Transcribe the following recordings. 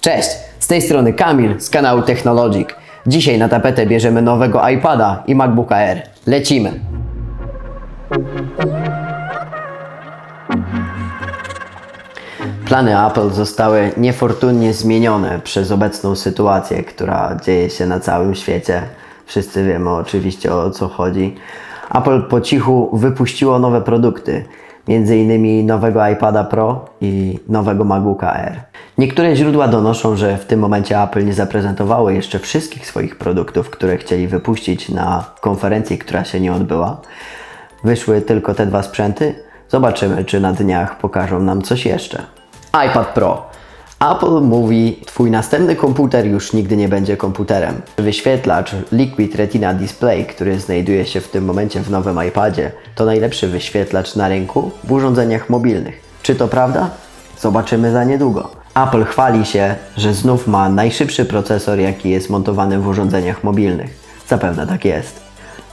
Cześć, z tej strony Kamil z kanału Technologic. Dzisiaj na tapetę bierzemy nowego iPada i MacBooka Air. Lecimy! Plany Apple zostały niefortunnie zmienione przez obecną sytuację, która dzieje się na całym świecie. Wszyscy wiemy oczywiście o co chodzi. Apple po cichu wypuściło nowe produkty, m.in. nowego iPada Pro i nowego MacBooka Air. Niektóre źródła donoszą, że w tym momencie Apple nie zaprezentowało jeszcze wszystkich swoich produktów, które chcieli wypuścić na konferencji, która się nie odbyła. Wyszły tylko te dwa sprzęty. Zobaczymy, czy na dniach pokażą nam coś jeszcze. iPad Pro. Apple mówi, twój następny komputer już nigdy nie będzie komputerem. Wyświetlacz Liquid Retina Display, który znajduje się w tym momencie w nowym iPadzie, to najlepszy wyświetlacz na rynku w urządzeniach mobilnych. Czy to prawda? Zobaczymy za niedługo. Apple chwali się, że znów ma najszybszy procesor, jaki jest montowany w urządzeniach mobilnych. Zapewne tak jest.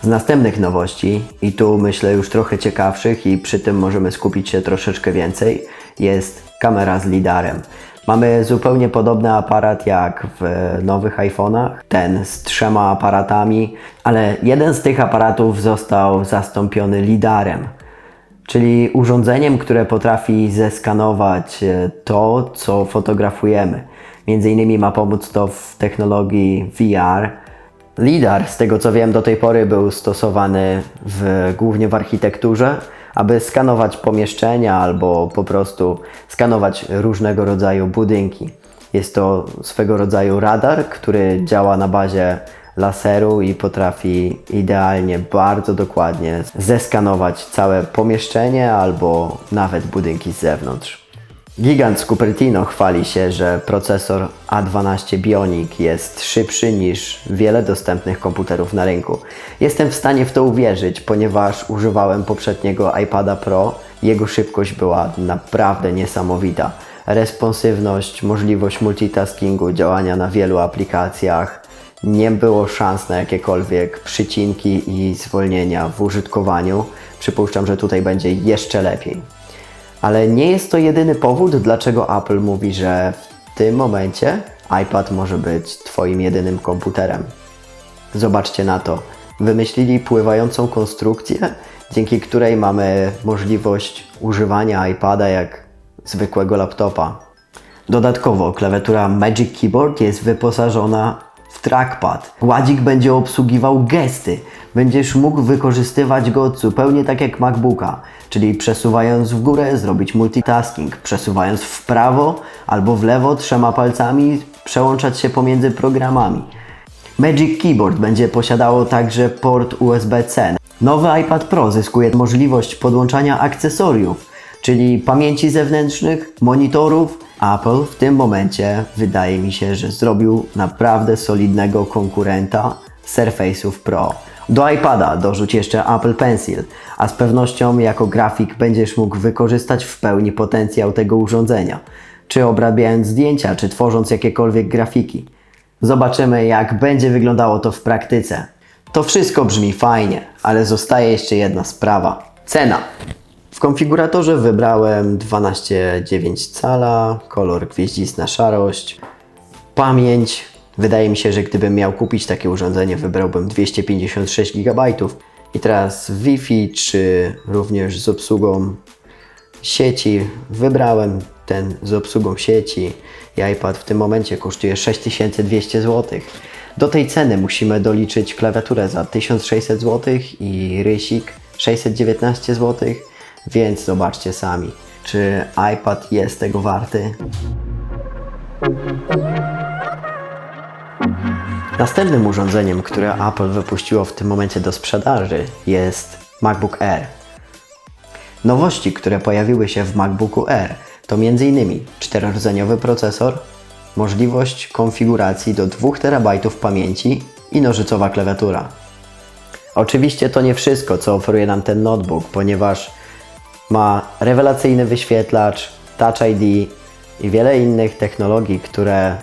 Z następnych nowości, i tu myślę już trochę ciekawszych, i przy tym możemy skupić się troszeczkę więcej, jest kamera z lidarem. Mamy zupełnie podobny aparat jak w nowych iPhone'ach, ten z trzema aparatami, ale jeden z tych aparatów został zastąpiony lidarem czyli urządzeniem, które potrafi zeskanować e, to, co fotografujemy. Między innymi ma pomóc to w technologii VR. LIDAR, z tego co wiem, do tej pory był stosowany w, głównie w architekturze, aby skanować pomieszczenia albo po prostu skanować różnego rodzaju budynki. Jest to swego rodzaju radar, który działa na bazie laseru i potrafi idealnie, bardzo dokładnie zeskanować całe pomieszczenie albo nawet budynki z zewnątrz. Gigant z Cupertino chwali się, że procesor A12 Bionic jest szybszy niż wiele dostępnych komputerów na rynku. Jestem w stanie w to uwierzyć, ponieważ używałem poprzedniego iPada Pro. Jego szybkość była naprawdę niesamowita. Responsywność, możliwość multitaskingu, działania na wielu aplikacjach, nie było szans na jakiekolwiek przycinki i zwolnienia w użytkowaniu. Przypuszczam, że tutaj będzie jeszcze lepiej. Ale nie jest to jedyny powód, dlaczego Apple mówi, że w tym momencie iPad może być Twoim jedynym komputerem. Zobaczcie na to. Wymyślili pływającą konstrukcję, dzięki której mamy możliwość używania iPada jak zwykłego laptopa. Dodatkowo klawiatura Magic Keyboard jest wyposażona w trackpad. Gładzik będzie obsługiwał gesty. Będziesz mógł wykorzystywać go zupełnie tak jak MacBooka, czyli przesuwając w górę zrobić multitasking, przesuwając w prawo albo w lewo trzema palcami przełączać się pomiędzy programami. Magic Keyboard będzie posiadało także port USB-C. Nowy iPad Pro zyskuje możliwość podłączania akcesoriów, czyli pamięci zewnętrznych, monitorów. Apple w tym momencie wydaje mi się, że zrobił naprawdę solidnego konkurenta Surface'ów Pro. Do iPada dorzuć jeszcze Apple Pencil, a z pewnością jako grafik będziesz mógł wykorzystać w pełni potencjał tego urządzenia, czy obrabiając zdjęcia, czy tworząc jakiekolwiek grafiki. Zobaczymy, jak będzie wyglądało to w praktyce. To wszystko brzmi fajnie, ale zostaje jeszcze jedna sprawa. Cena. W konfiguratorze wybrałem 12,9 cala, kolor gwieździsna szarość, pamięć. Wydaje mi się, że gdybym miał kupić takie urządzenie, wybrałbym 256 GB. I teraz Wi-Fi, czy również z obsługą sieci. Wybrałem ten z obsługą sieci i iPad w tym momencie kosztuje 6200 zł. Do tej ceny musimy doliczyć klawiaturę za 1600 zł i rysik 619 zł, więc zobaczcie sami, czy iPad jest tego warty. Następnym urządzeniem, które Apple wypuściło w tym momencie do sprzedaży jest MacBook Air. Nowości, które pojawiły się w MacBooku Air to m.in. czterordzeniowy procesor, możliwość konfiguracji do 2 TB pamięci i nożycowa klawiatura. Oczywiście to nie wszystko, co oferuje nam ten notebook, ponieważ ma rewelacyjny wyświetlacz, Touch ID i wiele innych technologii, które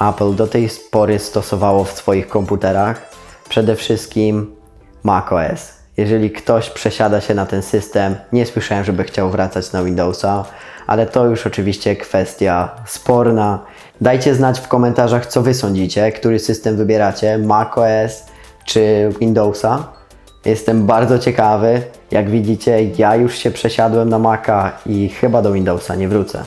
Apple do tej pory stosowało w swoich komputerach. Przede wszystkim macOS. Jeżeli ktoś przesiada się na ten system, nie słyszałem, żeby chciał wracać na Windowsa, ale to już oczywiście kwestia sporna Dajcie znać w komentarzach, co Wy sądzicie, który system wybieracie, macOS czy Windowsa. Jestem bardzo ciekawy. Jak widzicie, ja już się przesiadłem na Maca i chyba do Windowsa nie wrócę.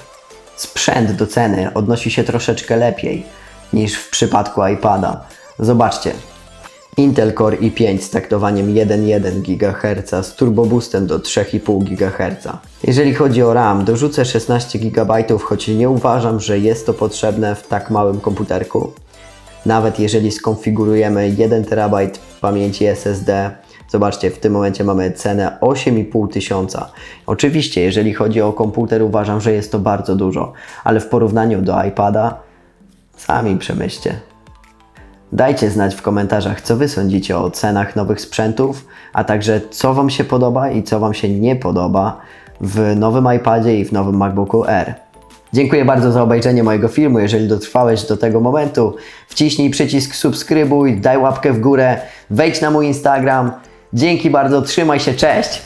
Sprzęt do ceny odnosi się troszeczkę lepiej niż w przypadku iPada. Zobaczcie. Intel Core i5 z taktowaniem 1,1 GHz z turbo boostem do 3,5 GHz. Jeżeli chodzi o RAM, dorzucę 16 GB, choć nie uważam, że jest to potrzebne w tak małym komputerku. Nawet jeżeli skonfigurujemy 1 TB pamięci SSD, zobaczcie, w tym momencie mamy cenę 8,5 tysiąca. Oczywiście, jeżeli chodzi o komputer, uważam, że jest to bardzo dużo, ale w porównaniu do iPada, sami przemyślcie. Dajcie znać w komentarzach, co Wy sądzicie o cenach nowych sprzętów, a także co Wam się podoba i co Wam się nie podoba w nowym iPadzie i w nowym MacBooku Air. Dziękuję bardzo za obejrzenie mojego filmu. Jeżeli dotrwałeś do tego momentu, wciśnij przycisk subskrybuj, daj łapkę w górę, wejdź na mój Instagram. Dzięki bardzo, trzymaj się, cześć!